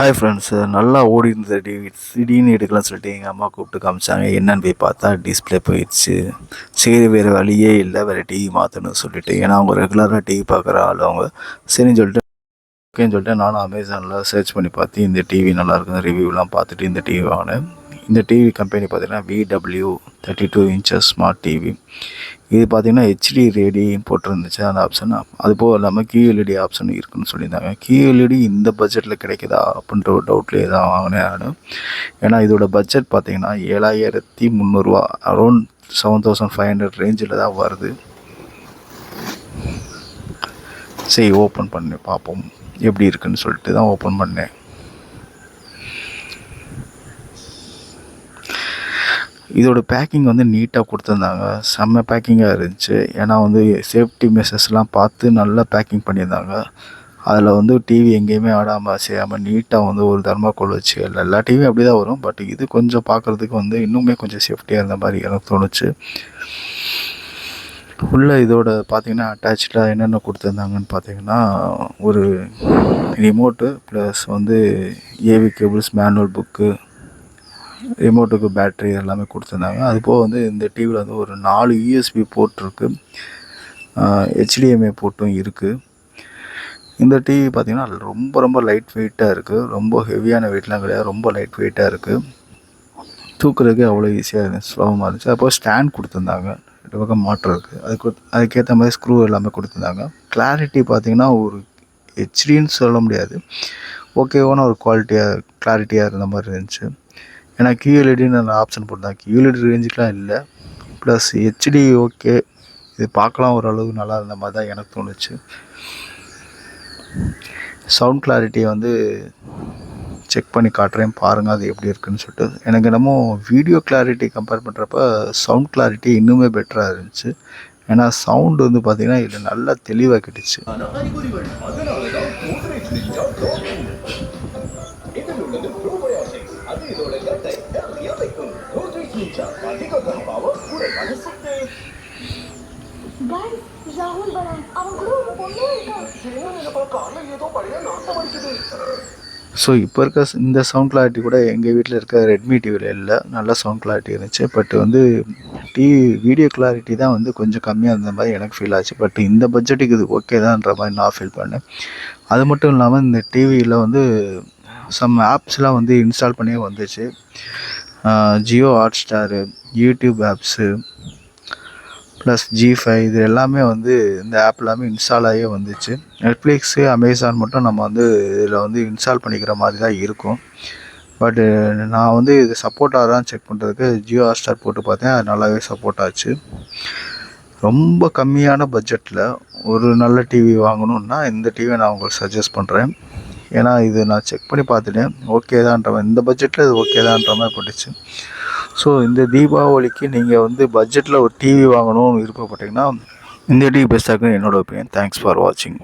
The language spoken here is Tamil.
ஹாய் ஃப்ரெண்ட்ஸ் நல்லா ஓடி இருந்த டிவி திடீர்னு எடுக்கலாம்னு சொல்லிட்டு எங்கள் அம்மா கூப்பிட்டு காமிச்சாங்க. என்னன்னு போய் பார்த்தா டிஸ்பிளே போயிடுச்சு. சரி வேறு வழியே இல்லை வேறு டிவி மாற்றணும்னு சொல்லிட்டு. ஏன்னா அவங்க ரெகுலராக டிவி பார்க்குற ஆள் அவங்க. சரின்னு சொல்லிட்டு ஓகேன்னு சொல்லிட்டு நானும் அமேசானில் சர்ச் பண்ணி பார்த்து இந்த டிவி நல்லா இருக்குது ரிவ்யூலாம் பார்த்துட்டு இந்த டிவி வாங்கினேன். இந்த டிவி கம்பெனி பார்த்தீங்கன்னா VW thirty two inches smart TV இது பார்த்தீங்கன்னா ஹெச்டி ரேடியும் போட்டிருந்துச்சு. அந்த ஆப்ஷன் அது போக இல்லாமல் கியூஎல்இடி ஆப்ஷன் இருக்குன்னு சொல்லியிருந்தாங்க. கியூஎல்இடி இந்த பட்ஜெட்டில் கிடைக்குதா அப்படின்ற ஒரு டவுட்லேயே தான் வாங்கினேன் நான். ஏன்னா இதோட பட்ஜெட் பார்த்திங்கன்னா ஏழாயிரத்தி முந்நூறுரூவா around seven thousand five hundred ரேஞ்சில் தான் வருது. சரி ஓப்பன் பண்ணி பார்ப்போம். எப்படி இருக்குன்னு சொல்லிட்டு தான் ஓப்பன் பண்ணேன். இதோட பேக்கிங் வந்து நீட்டாக கொடுத்துருந்தாங்க. செம்ம பேக்கிங்காக இருந்துச்சு. ஏன்னா வந்து சேஃப்டி மெஷர்ஸ்லாம் பார்த்து நல்லா பேக்கிங் பண்ணியிருந்தாங்க. அதில் வந்து டிவி எங்கேயுமே ஆடாமல் செய்யாமல் நீட்டாக வந்து ஒரு தர்மாக்கோல் வச்சு எல்லா எல்லா டிவியும் அப்படி தான் வரும். பட் இது கொஞ்சம் பார்க்குறதுக்கு வந்து இன்னுமே கொஞ்சம் சேஃப்டியாக இருந்த மாதிரி எனக்கு தோணுச்சு. உள்ள இதோட பார்த்தீங்கன்னா அட்டாச்சாக என்னென்ன கொடுத்துருந்தாங்கன்னு பார்த்தீங்கன்னா ஒரு ரிமோட்டு ப்ளஸ் வந்து ஏவி கேபிள்ஸ் மேனுவல் புக்கு ரிமோட்டுக்கு பேட்ரி எல்லாமே கொடுத்துருந்தாங்க. அது போக வந்து இந்த டிவியில் வந்து ஒரு நாலு யூஎஸ்பி போர்ட் இருக்குது போட்டும் போர்ட்டும் இருக்குது இந்த டிவி பார்த்திங்கன்னா ரொம்ப ரொம்ப லைட் வெயிட்டாக இருக்குது ரொம்ப ஹெவியான வெயிட்லாம் கிடையாது. ரொம்ப லைட் வெயிட்டாக இருக்குது தூக்குறதுக்கு அவ்வளோ ஈஸியாக இருந்துச்சு சுலபமாக இருந்துச்சு. அப்போ ஸ்டாண்ட் கொடுத்துருந்தாங்க. ரெண்டு பக்கம் மாற்றம் இருக்குது அதுக்கு அதுக்கேற்ற மாதிரி ஸ்க்ரூ எல்லாமே கொடுத்துருந்தாங்க. கிளாரிட்டி பார்த்திங்கன்னா ஒரு ஹெச்டின்னு சொல்ல முடியாது. ஓகேவான ஒரு குவாலிட்டியாக கிளாரிட்டியாக இருந்த மாதிரி இருந்துச்சு. ஏன்னா கியூஎல்இடின்னு அந்த ஆப்ஷன் போட்டிருந்தாங்க கியூஎல்இடி ரேஞ்சுக்கெலாம் இல்லை. ப்ளஸ் ஹெச்டி ஓகே இது பார்க்கலாம் ஓரளவு நல்லா இருந்த மாதிரி தான் எனக்கு தோணுச்சு. சவுண்ட் கிளாரிட்டியை வந்து செக் பண்ணி காட்டுறேன். பாருங்கள் அது எப்படி இருக்குன்னு சொல்லிட்டு. எனக்கு என்னமோ வீடியோ கிளாரிட்டி கம்பேர் பண்ணுறப்ப சவுண்ட் கிளாரிட்டி இன்னுமே பெட்டராக இருந்துச்சு. ஏன்னா சவுண்டு வந்து பார்த்திங்கன்னா இதில் நல்லா தெளிவாக கிட்டுச்சு. ஒரு ஸோ இப்போ இருக்க இந்த சவுண்ட் கிளாரிட்டி கூட எங்கள் வீட்டில் இருக்க ரெட்மி டிவியில் இல்லை. நல்ல சவுண்ட் கிளாரிட்டி இருந்துச்சு. பட் வந்து டிவி வீடியோ கிளாரிட்டி தான் வந்து கொஞ்சம் கம்மியாக இருந்த மாதிரி எனக்கு ஃபீல் ஆச்சு. பட் இந்த பட்ஜெட்டுக்கு இது ஓகே தான்ன்ற மாதிரி நான் ஃபீல் பண்ணேன். அது மட்டும் இல்லாமல் இந்த டிவியில் வந்து சம் ஆப்ஸ்லாம் வந்து இன்ஸ்டால் பண்ணியே வந்துச்சு. Jio Hotstar YouTube apps plus Zee five இது எல்லாமே வந்து இந்த ஆப் எல்லாமே இன்ஸ்டால் ஆகியே வந்துச்சு. நெட்ஃப்ளிக்ஸு அமேசான் மட்டும் நம்ம வந்து இதில் வந்து இன்ஸ்டால் பண்ணிக்கிற மாதிரி தான் இருக்கும். பட்டு நான் வந்து இது சப்போர்ட் ஆகுதான்னு செக் பண்ணுறதுக்கு ஜியோ ஹாட் ஸ்டார் போட்டு பார்த்தேன். அது நல்லாவே சப்போர்ட் ஆச்சு. ரொம்ப கம்மியான பட்ஜெட்டில் ஒரு நல்ல டிவி வாங்கணுன்னா இந்த டிவியை நான் உங்களுக்கு சஜஸ்ட் பண்ணுறேன் ஏன்னா இது நான் செக் பண்ணி பார்த்துட்டேன். ஓகே தான்ற மாதிரி இந்த பட்ஜெட்டில் இது ஓகே தான்ற மாதிரி போட்டுச்சு. ஸோ இந்த தீபாவளிக்கு நீங்கள் வந்து பட்ஜெட்டில் ஒரு டிவி வாங்கணும்னு விருப்பப்பட்டீங்கன்னா இந்த டிவி பெஸ்ட்டாக இருக்குன்னு என்னோட ஒப்பீனியன் தேங்க்ஸ் ஃபார் வாட்சிங்